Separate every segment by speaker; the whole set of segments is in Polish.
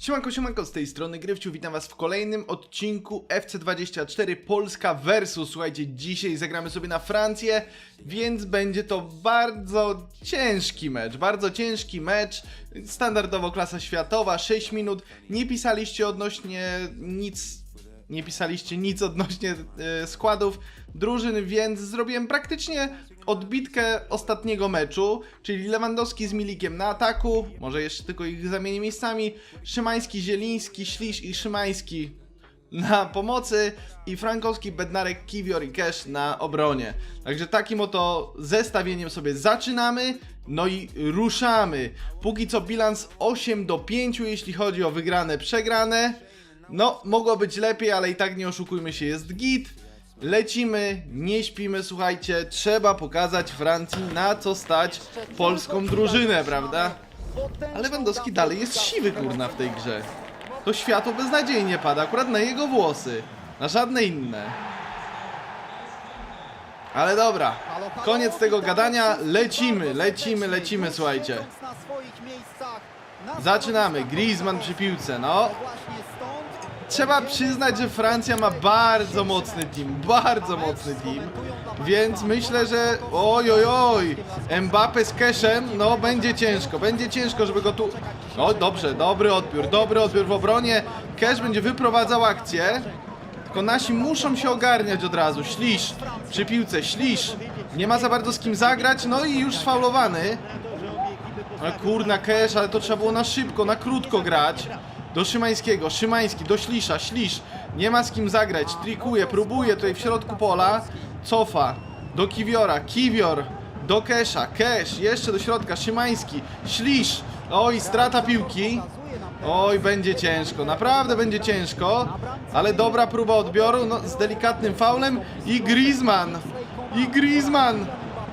Speaker 1: Siemanko, siemanko, z tej strony Grywciu, witam was w kolejnym odcinku FC24 Polska versus. Słuchajcie, dzisiaj zagramy sobie na Francję, więc będzie to bardzo ciężki mecz, bardzo ciężki mecz, standardowo klasa światowa, 6 minut, nie pisaliście odnośnie nic nie pisaliście nic odnośnie e, składów drużyn, więc zrobiłem praktycznie odbitkę ostatniego meczu, czyli Lewandowski z Milikiem na ataku, może jeszcze tylko ich zamienię miejscami, Szymański, Zieliński, Ślisz i Szymański na pomocy i Frankowski, Bednarek, Kiwior i Cash na obronie. Także takim oto zestawieniem sobie zaczynamy, no i ruszamy. Póki co bilans 8 do 5, jeśli chodzi o wygrane, przegrane. No, mogło być lepiej, ale i tak nie oszukujmy się, jest git. Lecimy, nie śpimy, słuchajcie, trzeba pokazać Francji na co stać polską drużynę, prawda? Ale Lewandowski dalej jest siwy, kurna, w tej grze. To światło beznadziejnie pada, akurat na jego włosy, na żadne inne. Ale dobra, koniec tego gadania, lecimy, lecimy, lecimy, słuchajcie. Zaczynamy, Griezmann przy piłce, no. Trzeba przyznać, że Francja ma bardzo mocny team, bardzo mocny team. Więc myślę, że oj oj oj, Mbappe z Cashem, no będzie ciężko, będzie ciężko, żeby go tu... No dobrze, dobry odbiór, dobry odbiór w obronie. Cash będzie wyprowadzał akcję. Tylko nasi muszą się ogarniać od razu. Ślisz przy piłce, ślisz. Nie ma za bardzo z kim zagrać, no i już sfaulowany. Ale kurna Cash, ale to trzeba było na szybko, na krótko grać. Do Szymańskiego, Szymański, do Ślisza, Ślisz. Nie ma z kim zagrać, trikuje, próbuje tutaj w środku pola. Cofa, do Kiwiora, Kiwior, do Kesha, Kesz, jeszcze do środka, Szymański, Ślisz. Oj, strata piłki. Oj, będzie ciężko, naprawdę będzie ciężko. Ale dobra próba odbioru, no, z delikatnym faulem. I Griezmann, i Griezmann.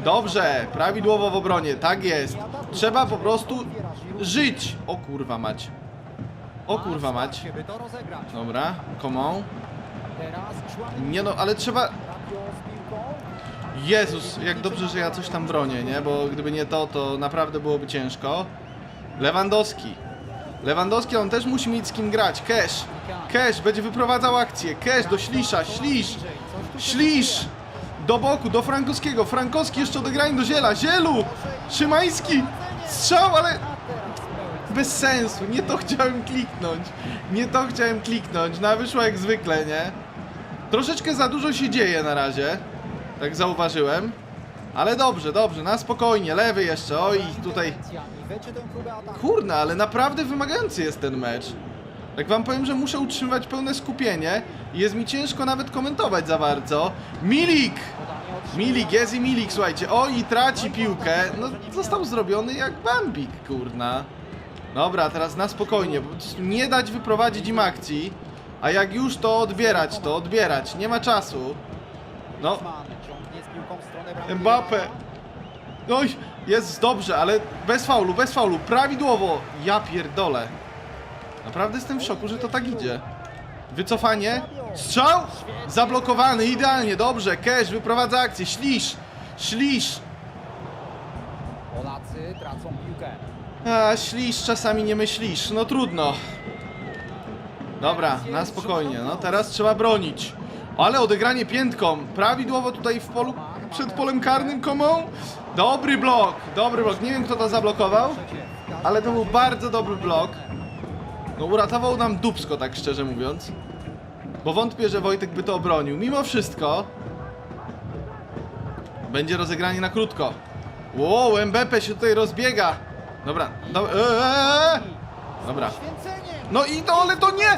Speaker 1: Dobrze, prawidłowo w obronie, tak jest. Trzeba po prostu żyć. O kurwa mać. O kurwa mać. Dobra, on. Nie no, ale trzeba... Jezus, jak dobrze, że ja coś tam bronię, nie? Bo gdyby nie to, to naprawdę byłoby ciężko. Lewandowski. Lewandowski, on też musi mieć z kim grać. Cash. Cash będzie wyprowadzał akcję. Cash do Ślisza. Ślisz. Ślisz. Do boku, do Frankowskiego. Frankowski jeszcze odegranie do Ziela. Zielu. Szymański. Strzał, ale bez sensu, nie to chciałem kliknąć. Nie to chciałem kliknąć, no a wyszło jak zwykle, nie? Troszeczkę za dużo się dzieje na razie, tak zauważyłem. Ale dobrze, dobrze, na spokojnie, lewy jeszcze, oj, tutaj... Kurna, ale naprawdę wymagający jest ten mecz. Tak wam powiem, że muszę utrzymywać pełne skupienie i jest mi ciężko nawet komentować za bardzo. Milik! Milik, jest i Milik, słuchajcie, oj, i traci piłkę. No, został zrobiony jak Bambik, kurna. Dobra, teraz na spokojnie, po prostu nie dać wyprowadzić im akcji, a jak już to odbierać, to odbierać, nie ma czasu. No, Mbappe. Oj, jest dobrze, ale bez faulu, bez faulu, prawidłowo. Ja pierdolę. Naprawdę jestem w szoku, że to tak idzie. Wycofanie, strzał, zablokowany, idealnie, dobrze, Cash wyprowadza akcję, ślisz, ślisz.
Speaker 2: Polacy tracą.
Speaker 1: A, ślisz, czasami nie myślisz. No trudno. Dobra, na spokojnie. No teraz trzeba bronić. Ale odegranie piętką. Prawidłowo tutaj w polu, przed polem karnym komą. Dobry blok, dobry blok. Nie wiem kto to zablokował, ale to był bardzo dobry blok. No uratował nam dupsko, tak szczerze mówiąc. Bo wątpię, że Wojtek by to obronił. Mimo wszystko. Będzie rozegranie na krótko. Wow, Mbappe się tutaj rozbiega. Dobra, do, eee, dobra. No i to, ale to nie!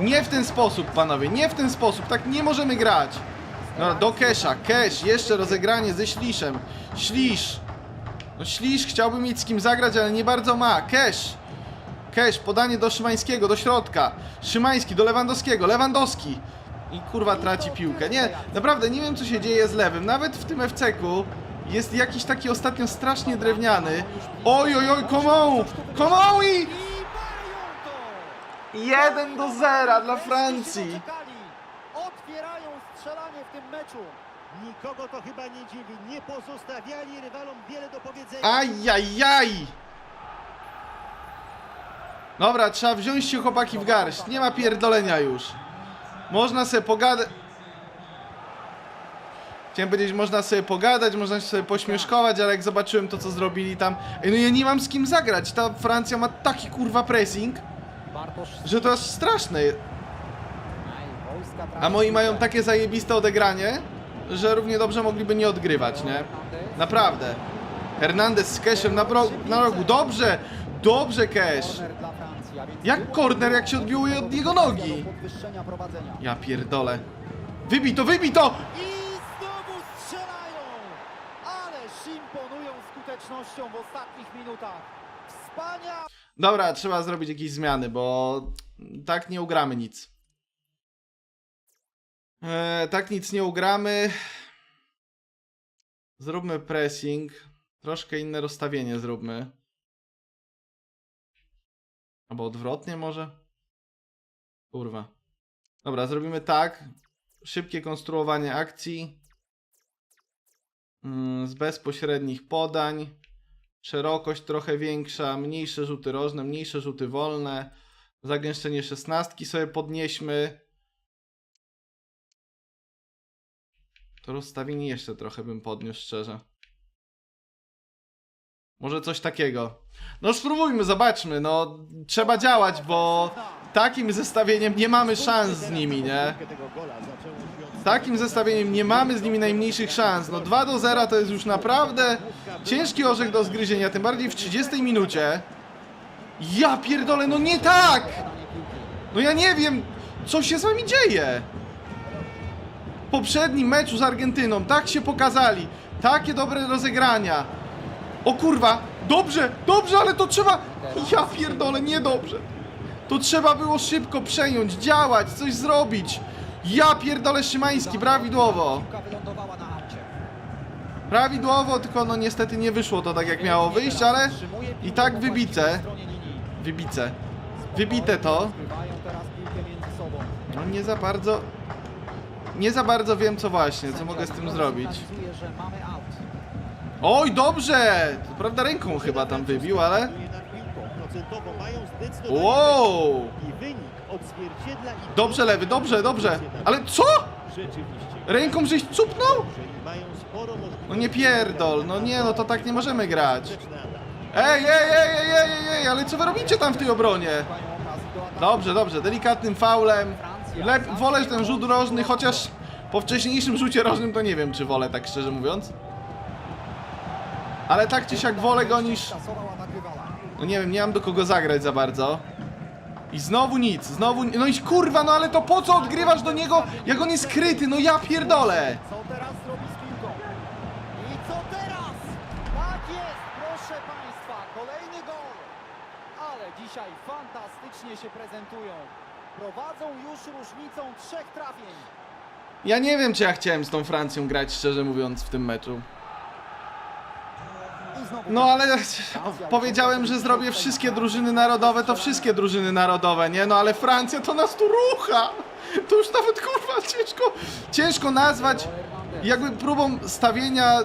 Speaker 1: Nie w ten sposób, panowie, nie w ten sposób, tak nie możemy grać. Dobra, do Kesha, Cash, jeszcze rozegranie ze Śliszem. Ślisz. No Ślisz chciałby mieć z kim zagrać, ale nie bardzo ma. Cash. Cash, podanie do Szymańskiego, do środka. Szymański do Lewandowskiego, Lewandowski. I kurwa traci piłkę. Nie, naprawdę nie wiem co się dzieje z lewym. Nawet w tym FC-ku jest jakiś taki ostatnio strasznie drewniany. Oj, oj, oj, come on! Come on i... 1 do 0 dla Francji.
Speaker 3: Otwierają strzelanie w tym meczu.
Speaker 4: Nikogo to chyba nie dziwi. Nie pozostawiali rywalom wiele do powiedzenia.
Speaker 1: Ajajaj! Dobra, trzeba wziąć się chłopaki w garść. Nie ma pierdolenia już. Można sobie pogadać. Chciałem powiedzieć, można sobie pogadać, można się sobie pośmieszkować, ale jak zobaczyłem to, co zrobili tam... Ej, no ja nie mam z kim zagrać. Ta Francja ma taki kurwa pressing,
Speaker 3: Bartosz
Speaker 1: że to aż straszne. A moi mają takie zajebiste odegranie, że równie dobrze mogliby nie odgrywać, nie? Naprawdę. Hernandez z Cashem na, na rogu. Dobrze! Dobrze, Cash! Jak korner, jak się odbiło od jego nogi? Ja pierdolę. Wybij to, wybij to!
Speaker 3: I skutecznością w ostatnich minutach. Wspaniale!
Speaker 1: Dobra, trzeba zrobić jakieś zmiany, bo tak nie ugramy nic. Eee, tak nic nie ugramy. Zróbmy pressing. Troszkę inne rozstawienie zróbmy. Albo odwrotnie może? Kurwa. Dobra, zrobimy tak. Szybkie konstruowanie akcji. Mm, Z bezpośrednich podań. Szerokość trochę większa, mniejsze rzuty rożne, mniejsze rzuty wolne. Zagęszczenie szesnastki sobie podnieśmy. To rozstawienie jeszcze trochę bym podniósł szczerze. Może coś takiego. No spróbujmy, zobaczmy. No trzeba działać, bo takim zestawieniem nie mamy szans z nimi, nie? Takim zestawieniem nie mamy z nimi najmniejszych szans. No 2 do 0 to jest już naprawdę ciężki orzech do zgryzienia, tym bardziej w 30 minucie. Ja pierdolę, no nie tak! No ja nie wiem, co się z wami dzieje. W poprzednim meczu z Argentyną tak się pokazali. Takie dobre rozegrania. O kurwa, dobrze, dobrze, ale to trzeba... Ja pierdolę, niedobrze. To trzeba było szybko przejąć, działać, coś zrobić. Ja pierdolę Szymański, prawidłowo. Prawidłowo, tylko no niestety nie wyszło to tak jak miało wyjść, ale i tak wybice. Wybice. Wybite to. No nie za bardzo. Nie za bardzo wiem co właśnie, co mogę z tym zrobić. Oj, dobrze! To prawda ręką chyba tam wybił, ale. Wow!
Speaker 4: Odzwierciedla i
Speaker 1: Dobrze lewy, dobrze, dobrze. Ale co?
Speaker 4: Rzeczywiście.
Speaker 1: Ręką żeś cupnął? No nie pierdol, no nie, no to tak nie możemy grać. Ej, ej, ej, ej, ej, ej, ej, ale co wy robicie tam w tej obronie? Dobrze, dobrze, delikatnym faulem. Lep, wolę ten rzut rożny, chociaż po wcześniejszym rzucie rożnym to nie wiem, czy wolę, tak szczerze mówiąc. Ale tak czy siak wolę go niż... No nie wiem, nie mam do kogo zagrać za bardzo. I znowu nic, znowu... No i kurwa, no ale to po co odgrywasz do niego, jak on jest kryty, no ja pierdolę!
Speaker 3: Co teraz zrobi z piłką? I co teraz? Tak jest, proszę Państwa, kolejny gol. Ale dzisiaj fantastycznie się prezentują. Prowadzą już różnicą trzech trafień.
Speaker 1: Ja nie wiem, czy ja chciałem z tą Francją grać, szczerze mówiąc, w tym meczu. No ale powiedziałem, że zrobię wszystkie drużyny narodowe, to wszystkie drużyny narodowe, nie? No ale Francja to nas tu rucha! To już nawet kurwa ciężko, ciężko nazwać jakby próbą stawienia...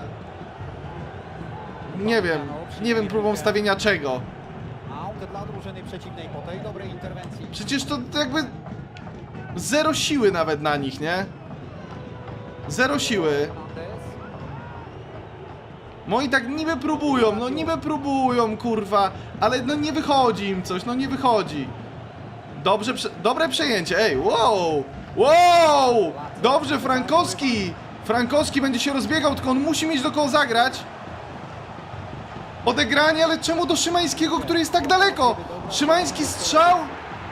Speaker 1: Nie wiem, nie wiem próbą stawienia czego.
Speaker 3: Out dla drużyny przeciwnej po tej dobrej interwencji.
Speaker 1: Przecież to jakby zero siły nawet na nich, nie? Zero siły. Moi tak niby próbują, no niby próbują, kurwa, ale no nie wychodzi im coś, no nie wychodzi. Dobrze, prze dobre przejęcie, ej, wow, wow, dobrze, Frankowski, Frankowski będzie się rozbiegał, tylko on musi mieć do kogo zagrać. Odegranie, ale czemu do Szymańskiego, który jest tak daleko? Szymański strzał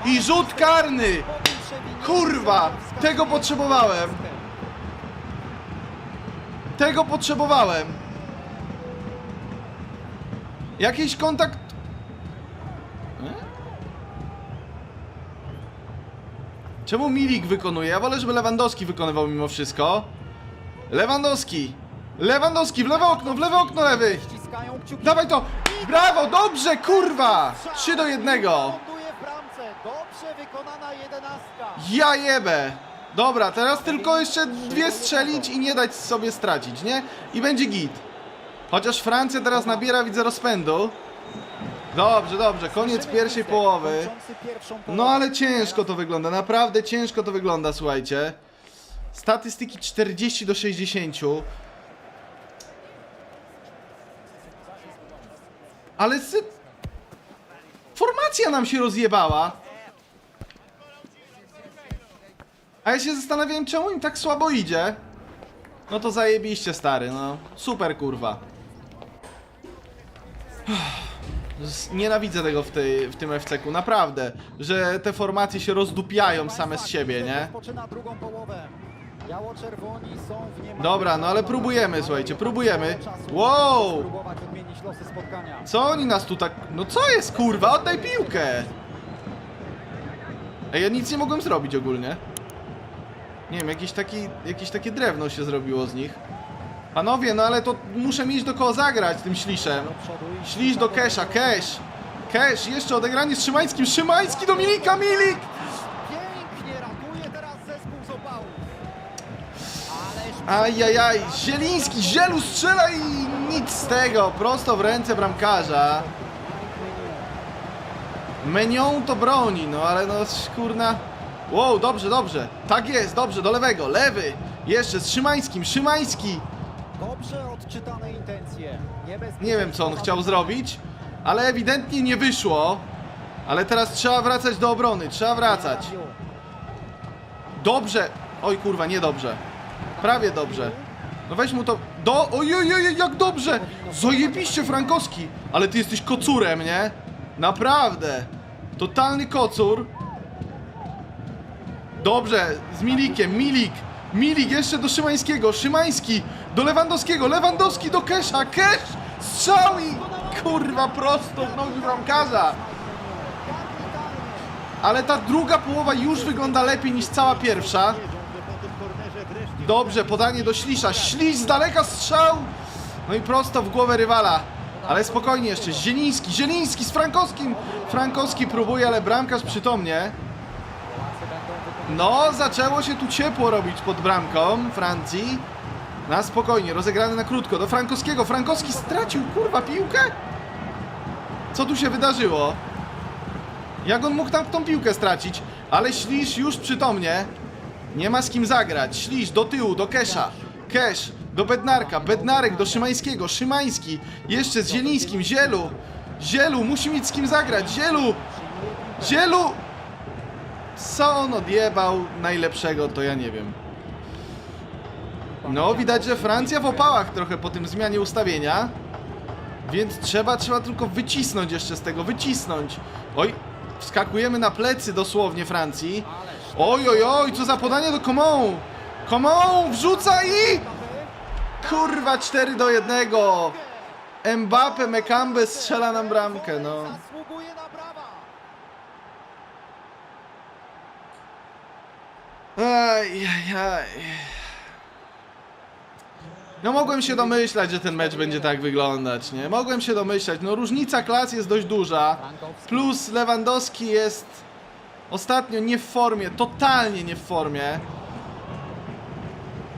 Speaker 1: i rzut karny. Kurwa, tego potrzebowałem. Tego potrzebowałem. Jakiś kontakt. Czemu Milik wykonuje? Ja wolę, żeby Lewandowski wykonywał mimo wszystko. Lewandowski! Lewandowski w lewe okno, w lewe okno lewy! Dawaj to! Brawo, dobrze, kurwa! 3 do 1.
Speaker 3: Ląduje w bramce. Dobrze wykonana jedenastka.
Speaker 1: Ja jebę! Dobra, teraz tylko jeszcze dwie strzelić i nie dać sobie stracić, nie? I będzie git. Chociaż Francja teraz nabiera, widzę, rozpędu. Dobrze, dobrze, koniec pierwszej połowy. No ale ciężko to wygląda, naprawdę ciężko to wygląda, słuchajcie. Statystyki 40 do 60. Ale sy... Formacja nam się rozjebała. A ja się zastanawiałem, czemu im tak słabo idzie. No to zajebiście, stary, no. Super, kurwa. Nienawidzę tego w, tej, w tym FC-ku, naprawdę. Że te formacje się rozdupiają same z siebie, nie? Dobra, no ale próbujemy, słuchajcie, próbujemy. Wow! Co oni nas tu tak... No co jest, kurwa? Oddaj piłkę! Ej, ja nic nie mogłem zrobić ogólnie. Nie wiem, jakieś, taki, jakieś takie drewno się zrobiło z nich. Panowie, no ale to muszę mieć do kogo zagrać tym śliszem. Ślisz do Kesha, Cash! Cash, jeszcze odegranie z Szymańskim, Szymański do Milika, Milik!
Speaker 3: Pięknie ratuje teraz zespół z opału. Ależ
Speaker 1: Ajajaj, Zieliński, Zielu strzela i nic z tego, prosto w ręce bramkarza. Menią to broni, no ale no kurna. Wow, dobrze, dobrze. Tak jest, dobrze, do lewego, lewy. Jeszcze z Szymańskim, Szymański.
Speaker 3: Dobrze odczytane intencje.
Speaker 1: Nie wiem co on chciał zrobić, ale ewidentnie nie wyszło. Ale teraz trzeba wracać do obrony, trzeba wracać. Dobrze. Oj kurwa, niedobrze. Prawie dobrze. No weź mu to. Do. Ojej, jak dobrze! Zajebiście Frankowski! Ale ty jesteś kocurem, nie? Naprawdę. Totalny kocur. Dobrze, z Milikiem, Milik. Milik jeszcze do Szymańskiego, Szymański do Lewandowskiego, Lewandowski do Kesha, Kesz! Strzał i kurwa prosto w nogi bramkarza. Ale ta druga połowa już wygląda lepiej niż cała pierwsza. Dobrze, podanie do Ślisza. Ślisz z daleka strzał! No i prosto w głowę rywala. Ale spokojnie jeszcze. Zieliński, Zieliński z Frankowskim. Frankowski próbuje, ale bramkarz przytomnie. No, zaczęło się tu ciepło robić pod bramką Francji. Na spokojnie, rozegrany na krótko. Do Frankowskiego. Frankowski stracił, kurwa, piłkę? Co tu się wydarzyło? Jak on mógł tam tą piłkę stracić? Ale Ślisz już przytomnie. Nie ma z kim zagrać. Ślisz do tyłu, do Kesza. Kesz do Bednarka. Bednarek do Szymańskiego. Szymański. Jeszcze z Zielińskim. Zielu. Zielu, musi mieć z kim zagrać. Zielu. Zielu. Co on odjebał najlepszego, to ja nie wiem. No, widać, że Francja w opałach trochę po tym zmianie ustawienia. Więc trzeba, trzeba tylko wycisnąć jeszcze z tego, wycisnąć. Oj, wskakujemy na plecy dosłownie Francji. Oj, oj, oj, co za podanie do Coman. Coman wrzuca i... Kurwa, 4 do 1. Mbappe, Mekambe strzela nam bramkę, no. Aj, aj. No mogłem się domyślać, że ten mecz będzie tak wyglądać, nie? Mogłem się domyślać. No różnica klas jest dość duża. Plus Lewandowski jest ostatnio nie w formie, totalnie nie w formie.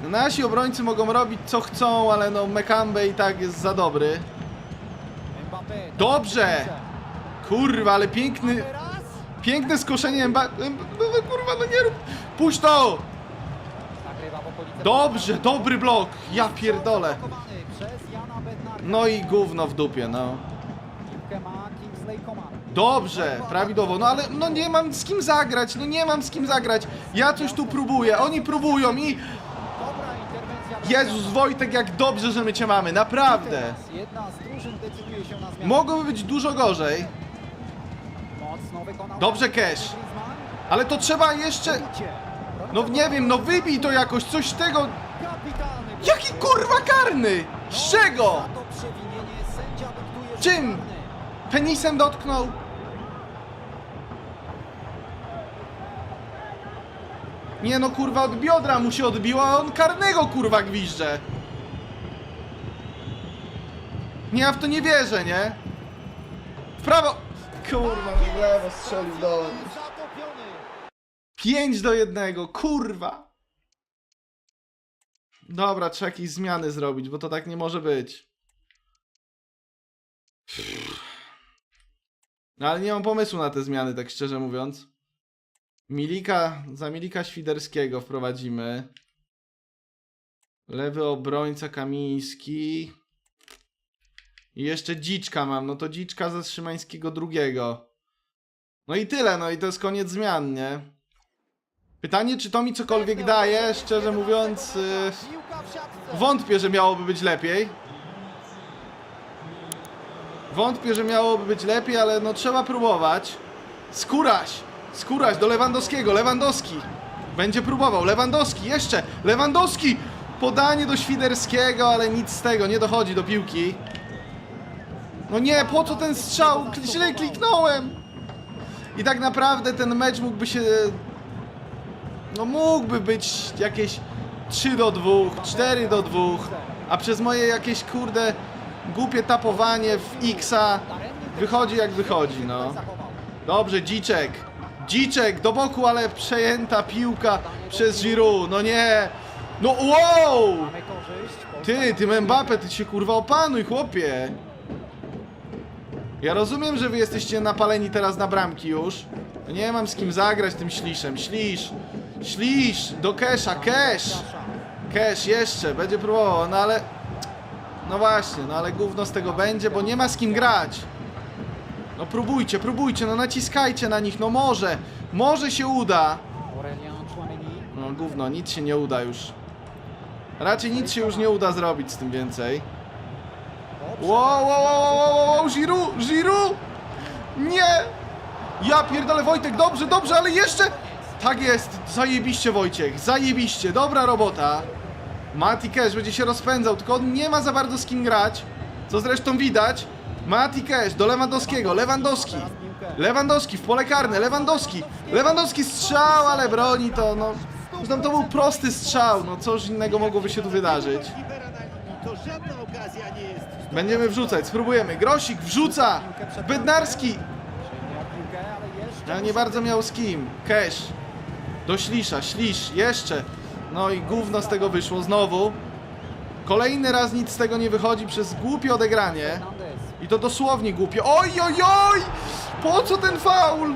Speaker 1: Nasi obrońcy mogą robić co chcą, ale no Mekambe i tak jest za dobry. Dobrze! Kurwa, ale piękny, piękne skoszenie Mbappe. Kurwa, no nie rób. Puść to! Dobrze, dobry blok. Ja pierdolę. No i gówno w dupie, no. Dobrze, prawidłowo. No ale no nie mam z kim zagrać, no nie mam z kim zagrać. Ja coś tu próbuję, oni próbują i... Jezus Wojtek, jak dobrze, że my cię mamy, naprawdę. Mogłoby być dużo gorzej. Dobrze, Cash. Ale to trzeba jeszcze... No nie wiem, no wybij to jakoś, coś tego... Jaki kurwa karny? Z czego? Czym? Penisem dotknął? Nie no kurwa od biodra mu się odbiło, a on karnego kurwa gwizdże. Nie, ja w to nie wierzę, nie? W prawo! Kurwa, w lewo strzelił do mnie.
Speaker 3: Zatopiony.
Speaker 1: 5 do 1, kurwa! Dobra, trzeba jakieś zmiany zrobić, bo to tak nie może być. No, ale nie mam pomysłu na te zmiany, tak szczerze mówiąc. Milika, za Milika Świderskiego wprowadzimy. Lewy obrońca Kamiński. I jeszcze Dziczka mam, no to Dziczka ze Szymańskiego drugiego. No i tyle, no i to jest koniec zmian, nie? Pytanie, czy to mi cokolwiek daje, szczerze mówiąc, yy,
Speaker 3: siatce.
Speaker 1: wątpię, że miałoby być lepiej. Wątpię, że miałoby być lepiej, ale no trzeba próbować. Skóraś! Skóraś do Lewandowskiego, Lewandowski! Będzie próbował, Lewandowski, jeszcze! Lewandowski! Podanie do Świderskiego, ale nic z tego, nie dochodzi do piłki. No nie, po co ten strzał? Źle kliknąłem! I tak naprawdę ten mecz mógłby się... No mógłby być jakieś 3 do 2, 4 do 2, a przez moje jakieś kurde głupie tapowanie w Xa wychodzi jak wychodzi, no. Dobrze, Dziczek. Dziczek do boku, ale przejęta piłka przez Giroud. No nie. No wow! Ty, tym Mbappe, ty się kurwa opanuj, chłopie. Ja rozumiem, że wy jesteście napaleni teraz na bramki już. Nie mam z kim zagrać tym śliszem. Ślisz. Ślisz. Do Kesha. Cash. Cash jeszcze. Będzie próbował, no ale... No właśnie, no ale gówno z tego będzie, bo nie ma z kim grać. No próbujcie, próbujcie, no naciskajcie na nich, no może. Może się uda. No gówno, nic się nie uda już. Raczej nic się już nie uda zrobić z tym więcej. Wow, wow, wow, wow, wow, wow, Giroud, Giroud! Nie! Ja pierdolę Wojtek, dobrze, dobrze, ale jeszcze... Tak jest, zajebiście Wojciech, zajebiście, dobra robota. Mati Cash będzie się rozpędzał, tylko on nie ma za bardzo z kim grać, co zresztą widać. Mati Cash do Lewandowskiego, Lewandowski. Lewandowski w pole karne, Lewandowski. Lewandowski strzał, ale broni to, no... Zresztą to był prosty strzał, no cóż innego mogłoby się tu wydarzyć.
Speaker 4: To żadna okazja nie jest.
Speaker 1: Będziemy wrzucać, spróbujemy. Grosik wrzuca!
Speaker 3: Piłkę, ale
Speaker 1: nie bardzo miał z kim. Cash. Do Ślisza, Ślisz, jeszcze. No i gówno z tego wyszło znowu. Kolejny raz nic z tego nie wychodzi przez głupie odegranie. I to dosłownie głupie. Oj, oj, oj! Po co ten faul?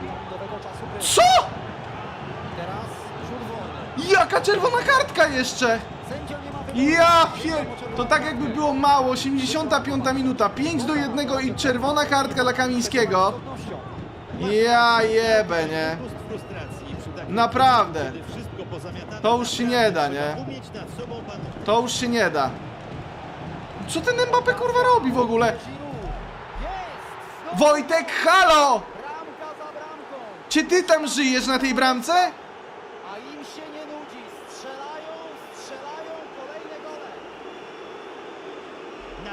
Speaker 1: Co? Jaka czerwona kartka jeszcze? Ja pier... To tak jakby było mało. 85 minuta. 5 do 1 i czerwona kartka dla Kamińskiego. Ja jebę, nie? Naprawdę. To już się nie da, nie? To już się nie da. Co ten Mbappé kurwa robi w ogóle? Wojtek, halo! Czy ty tam żyjesz na tej bramce?
Speaker 3: A im się nie nudzi. Strzelają, strzelają kolejne gole.
Speaker 4: Na tej powtórce
Speaker 1: Ja
Speaker 4: widać,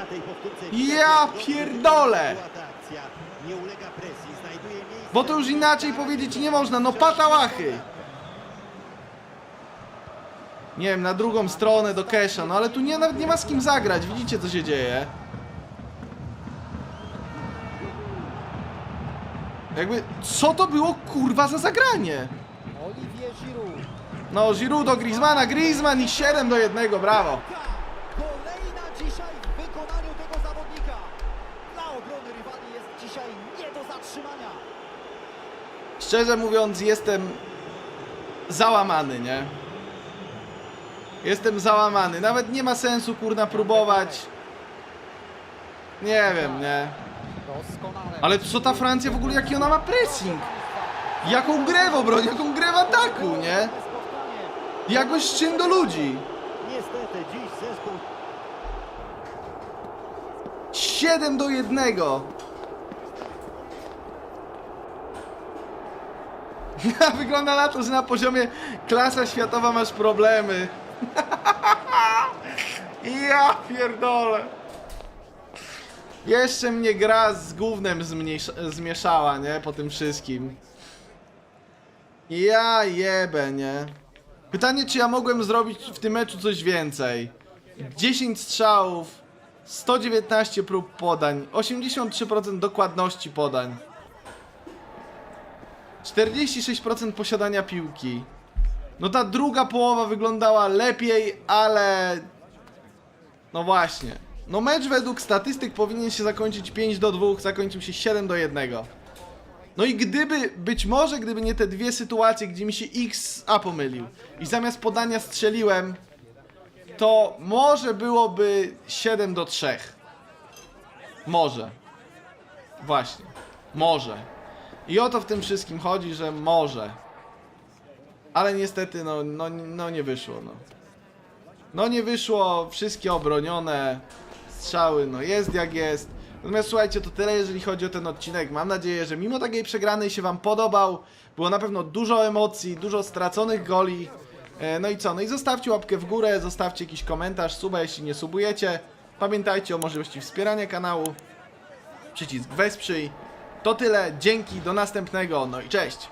Speaker 4: jak
Speaker 1: pierdolę!
Speaker 4: była ta akcja. Nie ulega presji, znajduje miejsce.
Speaker 1: Bo to już inaczej powiedzieć nie można, no patałachy! Nie wiem, na drugą stronę do Kesha, no ale tu nie, nawet nie ma z kim zagrać, widzicie co się dzieje? Jakby, co to było kurwa za zagranie? No, Giroud do Griezmana, Griezmann i 7 do 1, brawo. Szczerze mówiąc, jestem załamany, nie? Jestem załamany. Nawet nie ma sensu, kurna, próbować. Nie wiem, nie? Ale co ta Francja w ogóle, jaki ona ma pressing? Jaką grę w obronie, jaką grę w ataku, nie? Jakoś z czym do ludzi.
Speaker 4: Niestety dziś zespół
Speaker 1: 7 do 1. Wygląda na to, że na poziomie klasa światowa masz problemy. ja pierdolę. Jeszcze mnie gra z gównem zmieszała, nie? Po tym wszystkim. Ja jebę, nie? Pytanie, czy ja mogłem zrobić w tym meczu coś więcej? 10 strzałów, 119 prób podań, 83% dokładności podań, 46% posiadania piłki. No ta druga połowa wyglądała lepiej, ale... No właśnie. No mecz według statystyk powinien się zakończyć 5 do 2, zakończył się 7 do 1. No i gdyby, być może gdyby nie te dwie sytuacje, gdzie mi się XA pomylił i zamiast podania strzeliłem, to może byłoby 7 do 3. Może. Właśnie. Może. I o to w tym wszystkim chodzi, że może. Ale niestety, no, no, no nie wyszło, no. No nie wyszło, wszystkie obronione, strzały, no jest jak jest. Natomiast słuchajcie, to tyle jeżeli chodzi o ten odcinek. Mam nadzieję, że mimo takiej przegranej się Wam podobał. Było na pewno dużo emocji, dużo straconych goli. E, No i co? No i zostawcie łapkę w górę, zostawcie jakiś komentarz, suba jeśli nie subujecie. Pamiętajcie o możliwości wspierania kanału. Przycisk wesprzyj. To tyle, dzięki, do następnego, no i cześć!